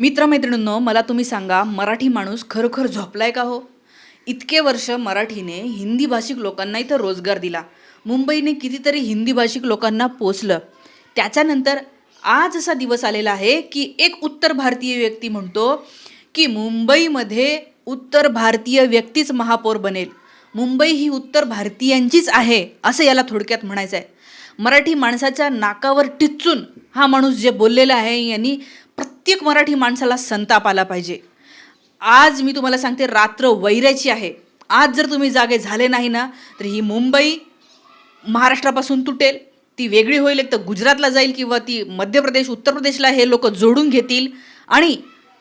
मित्रमैत्रिणींनो मला तुम्ही सांगा मराठी माणूस खरोखर झोपलाय का हो? इतके वर्ष मराठीने हिंदी भाषिक लोकांना इथं रोजगार दिला. मुंबईने कितीतरी हिंदी भाषिक लोकांना पोचलं त्याच्यानंतर आज असा दिवस आलेला आहे की एक उत्तर भारतीय व्यक्ती म्हणतो की मुंबईमध्ये उत्तर भारतीय व्यक्तीच महापौर बनेल. मुंबई ही उत्तर भारतीयांचीच आहे असं याला थोडक्यात म्हणायचं आहे मराठी माणसाच्या नाकावर टिचून हा माणूस जे बोललेला आहे यांनी प्रत्येक मराठी माणसाला संताप आला पाहिजे. आज मी तुम्हाला सांगते रात्र वैऱ्याची आहे. आज जर तुम्ही जागे झाले नाही ना तर ही मुंबई महाराष्ट्रापासून तुटेल. ती वेगळी होईल एक तर गुजरातला जाईल किंवा ती मध्य प्रदेश उत्तर प्रदेशला हे लोक जोडून घेतील. आणि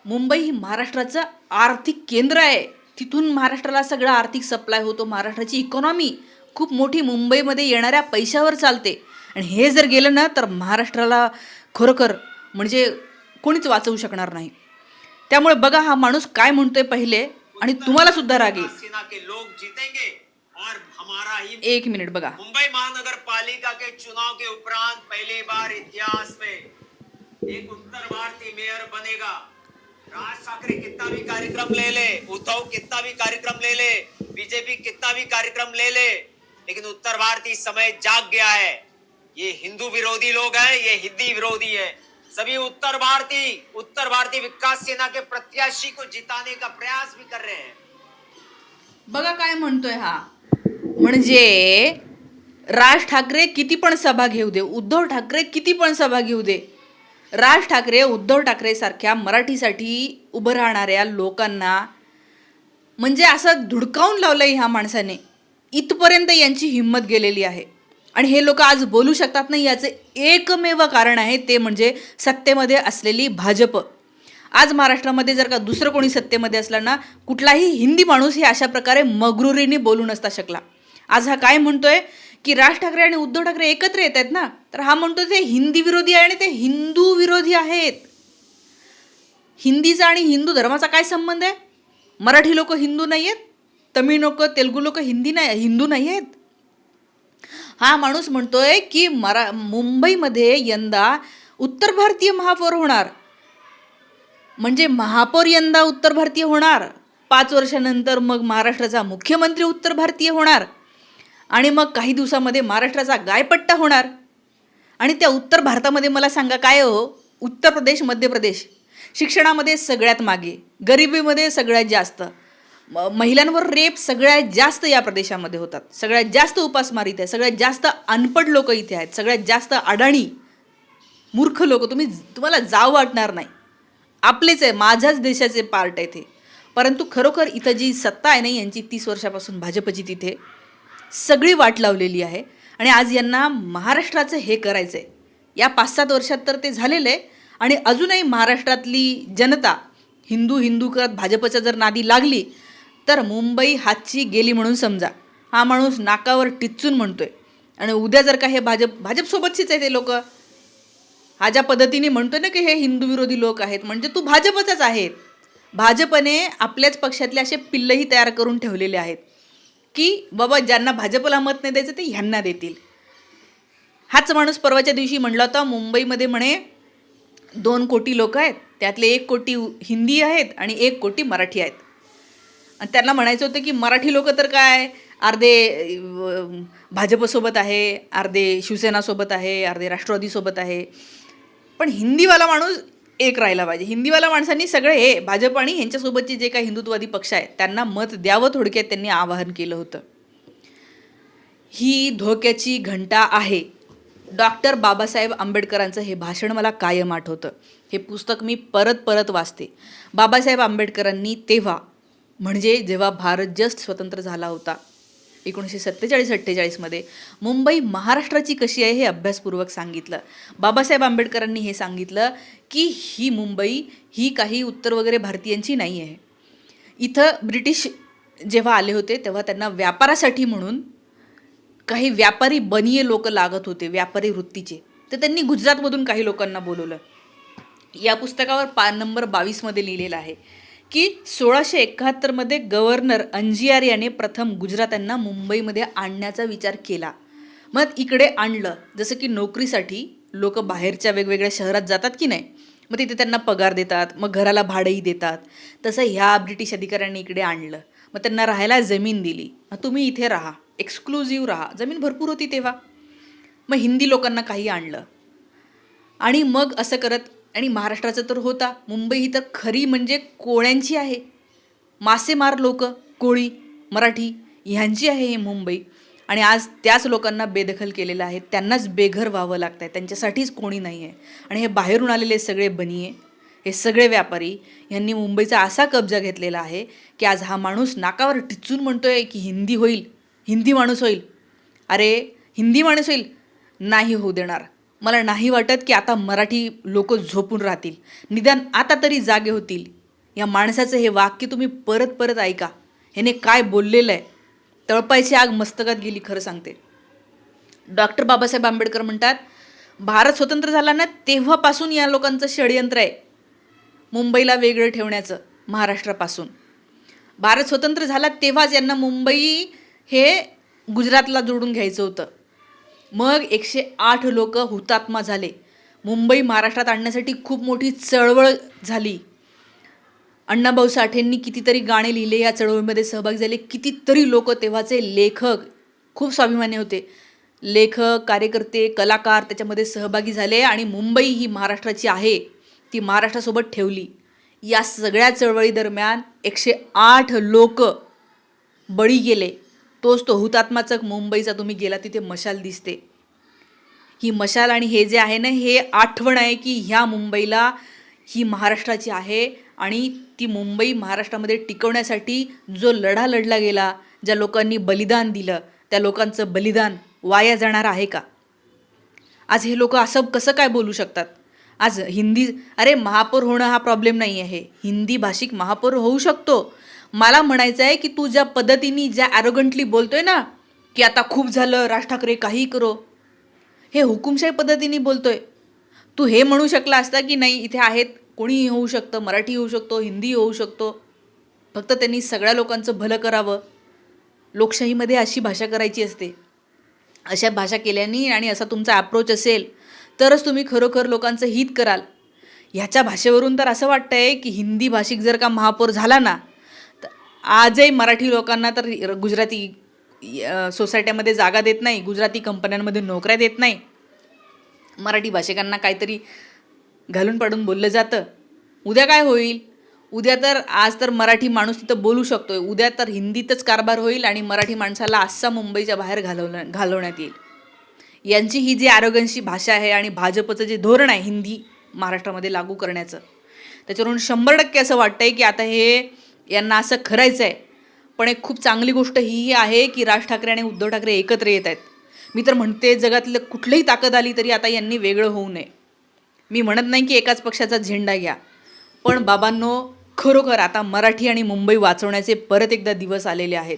मुंबई ही महाराष्ट्राचं आर्थिक केंद्र आहे. तिथून महाराष्ट्राला सगळा आर्थिक सप्लाय होतो. महाराष्ट्राची इकॉनॉमी खूप मोठी मुंबईमध्ये येणाऱ्या पैशावर चालते. आणि हे जर गेलं ना तर महाराष्ट्राला खरोखर म्हणजे कोणीच वाचवू शकणार नाही. त्यामुळे बघा हा माणूस काय म्हणतोय पहिले आणि तुम्हाला सुद्धा राग येईल. और हमारा ही एक मिनिट बघा. मुंबई महानगर पालिका के चुनाव के उपरांत पहली बार इतिहास में एक उत्तर भारतीय मेयर बनेगा। राज ठाकरे कितना भी कार्यक्रम ले ले उद्धव कितना भी कार्यक्रम ले ले बीजेपी कितना भी कार्यक्रम ले ले लेकिन उत्तर भारतीय समय जाग गया है। ये हिंदू विरोधी लोग हैं ये हिंदी विरोधी है। सभी उत्तर भारतीय उत्तर भारतीय विकास सेना के प्रत्याशी को जिताने का प्रयास भी कर रहे हैं। बघा काय म्हणतोय हा. म्हणजे राज ठाकरे किती पण सभा घेऊ दे उद्धव ठाकरे किती पण सभा घेऊ दे राज ठाकरे उद्धव ठाकरे सारख्या मराठीसाठी उभं राहणाऱ्या लोकांना म्हणजे असं धुडकावून लावलंय ह्या माणसाने. इथपर्यंत यांची हिंमत गेलेली आहे. आणि हे लोक आज बोलू शकतात नाही याचे एकमेव कारण आहे ते म्हणजे सत्तेमध्ये असलेली भाजप. आज महाराष्ट्रामध्ये जर का दुसरं कोणी सत्तेमध्ये असला ना कुठलाही हिंदी माणूस हे अशा प्रकारे मगरुरीने बोलू नसता शकला. आज हा काय म्हणतोय? की राज ठाकरे आणि उद्धव ठाकरे एकत्र येत आहेत ना तर हा म्हणतो ते हिंदी विरोधी आहे आणि ते हिंदू विरोधी आहेत. हिंदीचा आणि हिंदू धर्माचा काय संबंध आहे? मराठी लोक हिंदू नाही आहेत तमिळ लोक तेलगू लोक हिंदी नाही हिंदू नाही आहेत. हा माणूस म्हणतोय की मरा मुंबईमध्ये यंदा उत्तर भारतीय महापौर होणार. म्हणजे महापौर यंदा उत्तर भारतीय होणार. पाच वर्षानंतर मग महाराष्ट्राचा मुख्यमंत्री उत्तर भारतीय होणार. आणि मग काही दिवसामध्ये महाराष्ट्राचा गायपट्टा होणार. आणि त्या उत्तर भारतामध्ये मला सांगा काय हो? उत्तर प्रदेश मध्य प्रदेश. शिक्षणामध्ये सगळ्यात मागे. गरिबीमध्ये सगळ्यात जास्त. महिलांवर रेप सगळ्यात जास्त या प्रदेशामध्ये होतात. सगळ्यात जास्त उपासमार इथे आहे सगळ्यात जास्त अनपढ लोक इथे आहेत. सगळ्यात जास्त अडाणी मूर्ख लोक. तुम्ही तुम्हाला जाव वाटणार नाही. आपलेच आहे माझ्याच देशाचे पार्ट आहे ते. परंतु खरोखर इथं जी सत्ता आहे ना यांची तीस वर्षापासून भाजपची तिथे सगळी वाट लावलेली आहे. आणि आज यांना महाराष्ट्राचं हे करायचं आहे या पाच सात वर्षात तर ते झालेलं आहे. आणि अजूनही महाराष्ट्रातली जनता हिंदू हिंदू करत भाजपच्या जर नादी लागली तर मुंबई हातची गेली म्हणून समजा. हा माणूस नाकावर टिचून म्हणतोय. आणि उद्या जर का हे भाजप भाजपसोबतचीच आहे ते लोक. हा ज्या पद्धतीने म्हणतो ना की हे हिंदू विरोधी लोक आहेत म्हणजे तू भाजपचाच आहे. भाजपने आपल्याच पक्षातले असे पिल्लही तयार करून ठेवलेले आहेत. की बाबा ज्यांना भाजपला मत नाही द्यायचं ते ह्यांना देतील. हाच माणूस परवाच्या दिवशी म्हणला होता मुंबईमध्ये म्हणे दोन कोटी लोक आहेत. त्यातले एक कोटी हिंदी आहेत आणि एक कोटी मराठी आहेत. आणि त्यांना म्हणायचं होतं की मराठी लोक तर काय? अर्धे भाजपसोबत आहे अर्धे शिवसेनासोबत आहे अर्धे राष्ट्रवादीसोबत आहे. पण हिंदीवाला माणूस एक राहिला पाहिजे. हिंदीवाला माणसांनी सगळे हे भाजप आणि ह्यांच्यासोबतचे जे काही हिंदुत्ववादी पक्ष आहेत त्यांना मत द्यावं थोडक्यात त्यांनी आवाहन केलं होतं. ही धोक्याची घंटा आहे. डॉक्टर बाबासाहेब आंबेडकरांचं हे भाषण मला कायम आठवतं. हे पुस्तक मी परत परत वाचते. बाबासाहेब आंबेडकरांनी तेव्हा म्हणजे जेव्हा भारत जस्ट स्वतंत्र झाला होता एकोणीसशे सत्तेचाळीस अठ्ठेचाळीसमध्ये मुंबई महाराष्ट्राची कशी आहे हे अभ्यासपूर्वक सांगितलं. बाबासाहेब आंबेडकरांनी हे सांगितलं की ही मुंबई ही काही उत्तर वगैरे भारतीयांची नाही आहे. इथं ब्रिटिश जेव्हा आले होते तेव्हा त्यांना व्यापारासाठी म्हणून काही व्यापारी बनिये लोक लागत होते व्यापारी वृत्तीचे. तर त्यांनी गुजरातमधून काही लोकांना बोलवलं. या पुस्तकावर पान नंबर बावीसमध्ये लिहिलेलं आहे. की सोळाशे एकाहत्तरमध्ये गव्हर्नर अंजियार याने प्रथम गुजरात्यांना मुंबईमध्ये आणण्याचा विचार केला. मग इकडे आणलं जसं की नोकरीसाठी लोक बाहेरच्या वेगवेगळ्या शहरात जातात की नाही? मग तिथे त्यांना पगार देतात मग घराला भाडंही देतात. तसं ह्या ब्रिटिश अधिकाऱ्यांनी इकडे आणलं. मग त्यांना राहायला जमीन दिली. मग तुम्ही इथे राहा एक्सक्लुझिव्ह राहा. जमीन भरपूर होती तेव्हा. मग हिंदी लोकांना काही आणलं. आणि मग असं करत आणि महाराष्ट्राचं तर होता. मुंबई ही तर खरी म्हणजे कोळ्यांची आहे. मासेमार लोक कोळी मराठी ह्यांची आहे हे मुंबई. आणि आज त्याच लोकांना बेदखल केलेलं आहे. त्यांनाच बेघर व्हावं लागतं आहे त्यांच्यासाठीच कोणी नाही आहे आणि हे बाहेरून आलेले सगळे बनिये हे सगळे व्यापारी यांनी मुंबईचा असा कब्जा घेतलेला आहे की आज हा माणूस नाकावर टिचून म्हणतोय की हिंदी होईल हिंदी माणूस होईल. अरे हिंदी माणूस होईल. नाही होऊ देणार. मला नाही वाटत की आता मराठी लोक झोपून राहतील. निदान आता तरी जागे होतील. या माणसाचं हे वाक्य तुम्ही परत परत ऐका. ह्याने काय बोललेलं आहे? तळपायची आग मस्तकात गेली खरं सांगते. डॉक्टर बाबासाहेब आंबेडकर म्हणतात भारत स्वतंत्र झाला ना तेव्हापासून या लोकांचं षडयंत्र आहे. मुंबईला वेगळं ठेवण्याचं महाराष्ट्रापासून. भारत स्वतंत्र झाला तेव्हाच यांना मुंबई हे गुजरातला जोडून घ्यायचं होतं. मग एकशे आठ लोक हुतात्मा झाले. मुंबई महाराष्ट्रात आणण्यासाठी खूप मोठी चळवळ झाली. अण्णाभाऊ साठेंनी कितीतरी गाणे लिहिले या चळवळीमध्ये सहभागी झाले. कितीतरी लोक तेव्हाचे लेखक खूप स्वाभिमानी होते. लेखक कार्यकर्ते कलाकार त्याच्यामध्ये सहभागी झाले आणि मुंबई ही महाराष्ट्राची आहे ती महाराष्ट्रासोबत ठेवली. या सगळ्या चळवळीदरम्यान एकशे आठ लोक बळी गेले. तोच तो हुतात्माचक मुंबईचा तुम्ही गेला तिथे मशाल दिसते. ही मशाल आणि हे जे आहे ना हे आठवण आहे की ह्या मुंबईला ही महाराष्ट्राची आहे आणि ती मुंबई महाराष्ट्रामध्ये टिकवण्यासाठी जो लढा लढला गेला ज्या लोकांनी बलिदान दिलं त्या लोकांचं बलिदान वाया जाणार आहे का? आज हे लोक असं कसं काय बोलू शकतात? आज हिंदी अरे महापौर होणं हा प्रॉब्लेम नाही आहे हिंदी भाषिक महापौर होऊ शकतो मला म्हणायचं आहे की तू ज्या पद्धतीने ज्या ॲरोगंटली बोलतोय ना की आता खूप झालं राज ठाकरे काही करो हे हुकुमशाही पद्धतीने बोलतोय. तू हे म्हणू शकला असता की नाही इथे आहेत कोणीही होऊ शकतं मराठी होऊ शकतो हिंदी होऊ शकतो. फक्त त्यांनी सगळ्या लोकांचं भलं करावं. लोकशाहीमध्ये अशी भाषा करायची असते. अशा भाषा केल्याने आणि असा तुमचा अप्रोच असेल तरच तुम्ही खरोखर लोकांचं हित कराल. ह्याच्या भाषेवरून तर असं वाटतं आहे की हिंदी भाषिक जर का महापौर झाला ना आजही मराठी लोकांना तर गुजराती सोसायट्यामध्ये जागा देत नाही गुजराती कंपन्यांमध्ये नोकऱ्या देत नाही. मराठी भाषिकांना काहीतरी घालून पाडून बोललं जातं. उद्या काय होईल? उद्या तर आज तर मराठी माणूस तिथं बोलू शकतो उद्या तर हिंदीतच कारभार होईल आणि मराठी माणसाला आजचा मुंबईच्या बाहेर घालवण्या घालवण्यात येईल. यांची ही जी आरोग्यांशी भाषा आहे आणि भाजपचं जे धोरण आहे हिंदी महाराष्ट्रामध्ये लागू करण्याचं त्याच्यावरून शंभर टक्के असं वाटतंय की आता हे यांना असं करायचं आहे पण एक खूप चांगली गोष्ट ही आहे की राज ठाकरे आणि उद्धव ठाकरे एकत्र येत आहेत. मी तर म्हणते जगातलं कुठलीही ताकद आली तरी आता यांनी वेगळं होऊ नये. मी म्हणत नाही की एकाच पक्षाचा झेंडा घ्या. पण बाबांनो खरोखर आता मराठी आणि मुंबई वाचवण्याचे परत एकदा दिवस आलेले आहेत.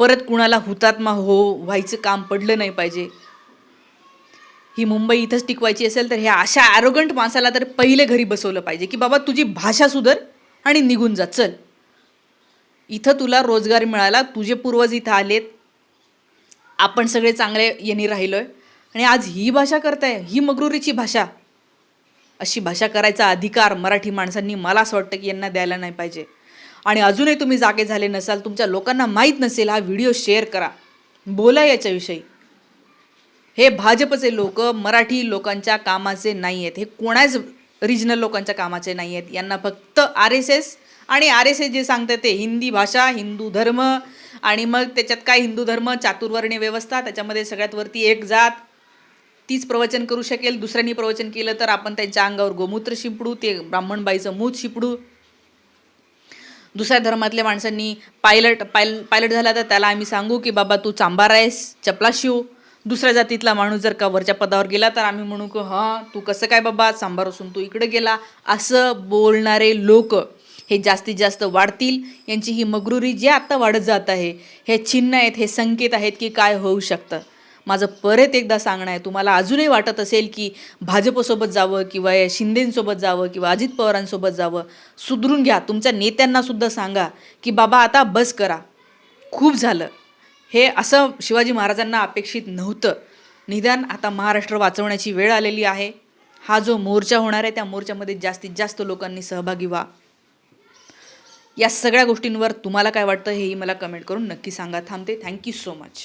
परत कुणाला हुतात्मा हो व्हायचं काम पडलं नाही पाहिजे. ही मुंबई इथंच टिकवायची असेल तर ह्या अशा ॲरोगंट माणसाला तर पहिले घरी बसवलं पाहिजे की बाबा तुझी भाषा सुधर आणि निघून जा चल. इथं तुला रोजगार मिळाला तुझे पूर्वज इथं आलेत. आपण सगळे चांगले यांनी आहे आणि आज ही भाषा करताय ही मगरुरीची भाषा. अशी भाषा करायचा अधिकार मराठी माणसांनी मला असं वाटतं की यांना द्यायला नाही पाहिजे. आणि अजूनही तुम्ही जागे झाले नसाल तुमच्या लोकांना माहीत नसेल हा व्हिडिओ शेअर करा. बोला याच्याविषयी. हे भाजपचे लोक मराठी लोकांच्या कामाचे नाही आहेत हे कोणाच रिजनल लोकांच्या कामाचे नाही आहेत यांना फक्त आर एस एस आणि आर एस एस जे सांगतं ते हिंदी भाषा हिंदू धर्म आणि मग त्याच्यात काय हिंदू धर्म चातुर्वर्ण्य व्यवस्था त्याच्यामध्ये सगळ्यात वरती एक जात तीच प्रवचन करू शकेल दुसऱ्यांनी प्रवचन केलं तर आपण त्यांच्या अंगावर गोमूत्र शिंपडू ते ब्राह्मणबाईचं मूत शिपडू. दुसऱ्या धर्मातल्या माणसांनी पायलट पायल पायलट झाला तर त्याला आम्ही सांगू की बाबा तू चांबार आहेस चपला शिव. दुसऱ्या जातीतला माणूस जर का वरच्या पदावर गेला तर आम्ही म्हणू की हां तू कसं काय बाबा सांबार असून तू इकडे गेला. असं बोलणारे लोक. हे जास्तीत जास्त वाढतील. यांची ही मगरुरी जी आत्ता वाढत जात आहे हे चिन्ह आहेत हे संकेत आहेत की काय होऊ शकतं. माझं परत एकदा सांगणं आहे तुम्हाला अजूनही वाटत असेल की भाजपसोबत जावं किंवा या शिंदेंसोबत जावं किंवा अजित पवारांसोबत जावं सुधरून घ्या. तुमच्या नेत्यांनासुद्धा सांगा की बाबा आता बस करा. खूप झालं. हे असं शिवाजी महाराजांना अपेक्षित नव्हतं. निदान आता महाराष्ट्र वाचवण्याची वेळ आलेली आहे. हा जो मोर्चा होणार आहे त्या मोर्चामध्ये जास्तीत जास्त लोकांनी सहभागी व्हा. या सगळ्या गोष्टींवर तुम्हाला काय वाटतं हेही मला कमेंट करून नक्की सांगा. थांबते. Thank you so much